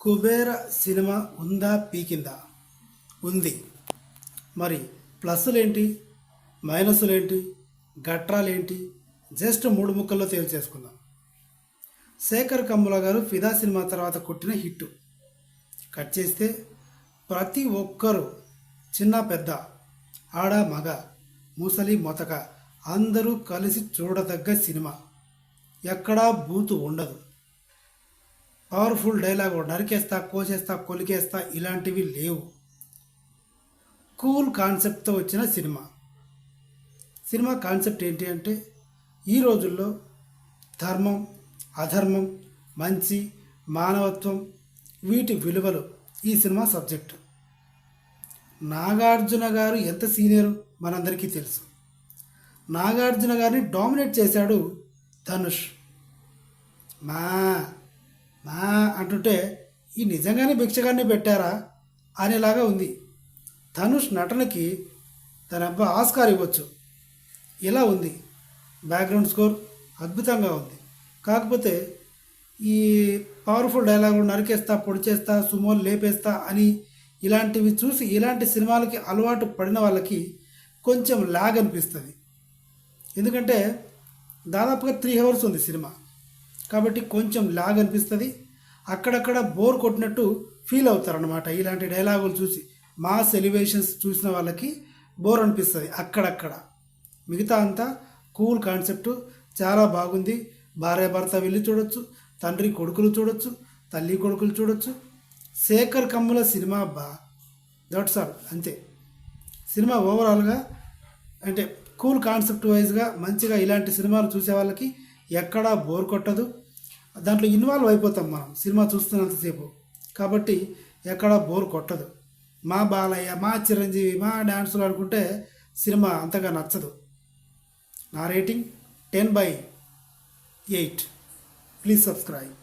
Kubera cinema ఉందా పీకిందా? ఉంది. మరి ప్లస్సులేంటి? మైనస్సులేంటి? గట్రాలేంటి? జస్ట్ మూడు ముక్కల్లో తేల్చేసుకుందాం. శేఖర్ కమ్ముల గారు ఫిదా సినిమా తర్వాత కొట్టిన హిట్ కట్ చేస్తే ప్రతి ఒక్కరూ చిన్న పెద్ద ఆడ మగ ముసలి మొతక అందరూ కలిసి చూడదగ్గ సినిమా. ఎక్కడా బూతు ఉండదు. పవర్ఫుల్ డైలాగ్ నరికేస్తా కోసేస్తా కొలికేస్తా ఇలాంటివి లేవు. కూల్ కాన్సెప్ట్తో వచ్చిన సినిమా. సినిమా కాన్సెప్ట్ ఏంటి అంటే ఈ రోజుల్లో ధర్మం అధర్మం మంచి మానవత్వం వీటి విలువలు ఈ సినిమా సబ్జెక్టు. నాగార్జున గారు ఎంత సీనియర్ మనందరికీ తెలుసు. నాగార్జున గారిని డామినేట్ చేశాడు ధనుష్. మా నా అంటుంటే ఈ నిజంగానే భిక్షగాన్ని పెట్టారా? అనేలాగా ఉంది. ధనుష్ నటనకి తన అబ్బా ఆస్కార్ ఇవ్వచ్చు. ఇలా ఉంది. బ్యాక్గ్రౌండ్ స్కోర్ అద్భుతంగా ఉంది. కాకపోతే ఈ పవర్ఫుల్ డైలాగులు నరికేస్తా పొడిచేస్తా సుమోలు లేపేస్తా అని ఇలాంటివి చూసి ఇలాంటి సినిమాలకి అలవాటు పడిన వాళ్ళకి కొంచెం లాగ్ అనిపిస్తుంది. ఎందుకంటే దాదాపుగా త్రీ అవర్స్ ఉంది సినిమా. కాబట్టి కొంచెం లాగ్ అనిపిస్తుంది. అక్కడక్కడ బోర్ కొట్టినట్టు ఫీల్ అవుతారనమాట ఇలాంటి డైలాగులు చూసి మాస్ ఎలివేషన్స్ చూసిన వాళ్ళకి బోర్ అనిపిస్తుంది అక్కడక్కడ. మిగతా అంతా కూల్ కాన్సెప్ట్. చాలా బాగుంది. భార్య భర్త వెళ్ళి చూడొచ్చు తండ్రి కొడుకులు చూడొచ్చు తల్లి కొడుకులు చూడొచ్చు. శేఖర్ కమ్ముల సినిమా బా. దట్స్ ఆల్ అంతే. సినిమా ఓవరాల్గా అంటే కూల్ కాన్సెప్ట్ వైజ్గా మంచిగా ఇలాంటి సినిమాలు చూసే వాళ్ళకి ఎక్కడా బోర్ కొట్టదు. దాంట్లో ఇన్వాల్వ్ అయిపోతాం మనం. సినిమా చూస్తున్నంతసేపు కాబట్టి ఎక్కడ బోర్ కొట్టదు. మా బాలయ్య మా చిరంజీవి మా డాన్సులు అనుకుంటే సినిమా అంతగా నచ్చదు. నా rating ten by eight. Please subscribe.